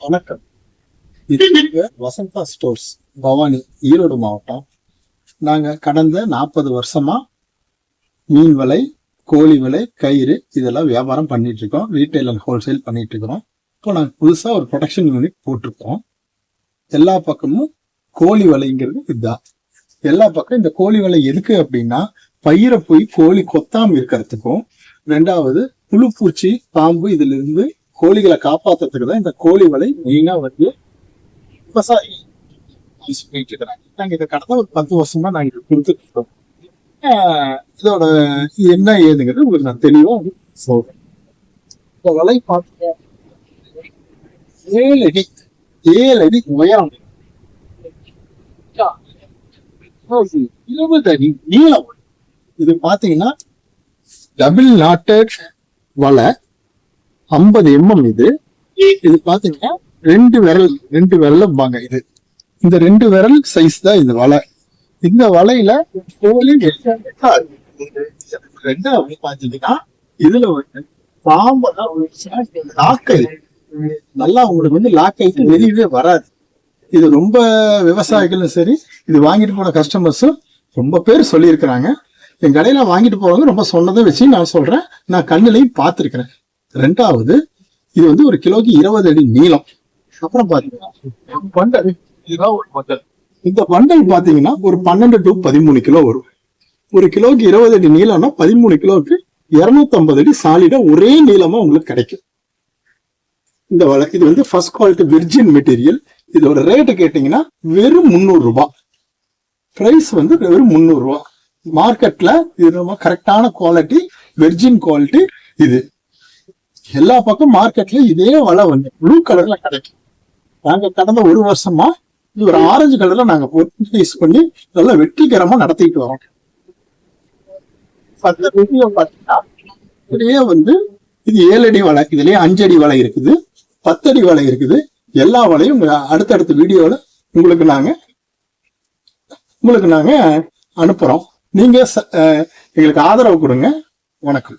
வணக்கம். இது வசந்தா ஸ்டோர்ஸ் பவானி ஈரோடு மாவட்டம். நாங்க கடந்த நாற்பது வருஷமா மீன் விலை கோழி விலை கயிறு இதெல்லாம் வியாபாரம் பண்ணிட்டு இருக்கோம் ரீட்டைல் அண்ட் ஹோல்சேல் பண்ணிட்டு இருக்கிறோம் இப்போ நாங்கள் புதுசா ஒரு ப்ரொடக்ஷன் யூனிட் போட்டிருக்கோம். எல்லா பக்கமும் கோழி விலைங்கிறது இதுதான். எல்லா பக்கம் இந்த கோழி விலை எதுக்கு அப்படின்னா பயிரை போய் கோழி கொத்தாமல் இருக்கிறதுக்கும். ரெண்டாவது புழுப்பூச்சி பாம்பு இதுல இருந்து கோழிகளை காப்பாத்துறதுக்கு தான் இந்த கோழி வலை மெயினா வந்து விவசாயி பண்ணிட்டு இருக்கிறாங்க. நாங்க இதை கடந்த ஒரு பத்து வருஷமா நாங்க இது கொடுத்துட்டு இருக்கோம். ஆஹ் இதோட இது என்ன ஏதுங்கிறது உங்களுக்கு நான் தெளிவா வந்து சொல்றேன். இந்த வலை பார்த்தீங்க ஏழு அடி ஏழு அடி உயரம். இருபது அடி நீளம். இது பாத்தீங்கன்னா டபுள் நாட்டட் வலை. ஐம்பது எம்எம் இது. இது பாத்தீங்கன்னா ரெண்டு விரல் ரெண்டு விரலும்பாங்க இது. இந்த ரெண்டு விரல் சைஸ் தான் இந்த வலை. இந்த வலையில ரெண்டு அப்படி பாத்தீங்கன்னா இதுல வந்து பாம்பை தான் லாக் நல்லா உங்களுக்கு வந்து லாக் ஆயிட்டு வெளியவே வராது. இது ரொம்ப விவசாயிகளும் சரி இது வாங்கிட்டு போன கஸ்டமர்ஸும் ரொம்ப பேர் சொல்லியிருக்கிறாங்க. என் கடையில வாங்கிட்டு போறவங்க ரொம்ப சொன்னதை வச்சு நான் சொல்றேன். நான் கண்ணுலையும் பார்த்திருக்கிறேன். ரெண்டாவது இது வந்து ஒரு கிலோக்கு இருபது அடி நீளம். அப்புறம் பாத்தீங்கன்னா பண்டல். இதுதான் ஒரு பண்டல். இந்த பண்டல் பாத்தீங்கன்னா ஒரு பன்னெண்டு டு பதிமூணு கிலோ வரும். ஒரு கிலோக்கு இருபது அடி நீளம்னா பதிமூணு கிலோவுக்கு இருநூத்தி ஐம்பது அடி சாலிடா ஒரே நீளமா உங்களுக்கு கிடைக்கும். இந்த வலை இது வந்து ஃபர்ஸ்ட் குவாலிட்டி விர்ஜின் மெட்டீரியல் இதோட ரேட்டு கேட்டீங்கன்னா வெறும் முந்நூறு ரூபாய் பிரைஸ் வந்து வெறும் முந்நூறு ரூபாய் மார்க்கெட்ல இது ரொம்ப கரெக்டான குவாலிட்டி வெர்ஜின் குவாலிட்டி இது. எல்லா பக்கம் மார்க்கெட்ல இதே வலை வந்து ப்ளூ கலர்ல கிடைக்கும். நாங்க கடந்த ஒரு வருஷமா இது ஒரு ஆரஞ்சு கலர்ல நாங்க யூஸ் பண்ணி நல்லா வெற்றிகரமா நடத்திட்டு வரோம். அந்த வீடியோ பார்த்தீங்கன்னா இதுலயே வந்து இது ஏழு அடி வலை இதுலயே அஞ்சு அடி வலை இருக்குது பத்து அடி வலை இருக்குது. எல்லா வலையும் அடுத்தடுத்த வீடியோல உங்களுக்கு நாங்க உங்களுக்கு நாங்க அனுப்புறோம். நீங்க ச- எங்களுக்கு ஆதரவு கொடுங்க. வணக்கம்.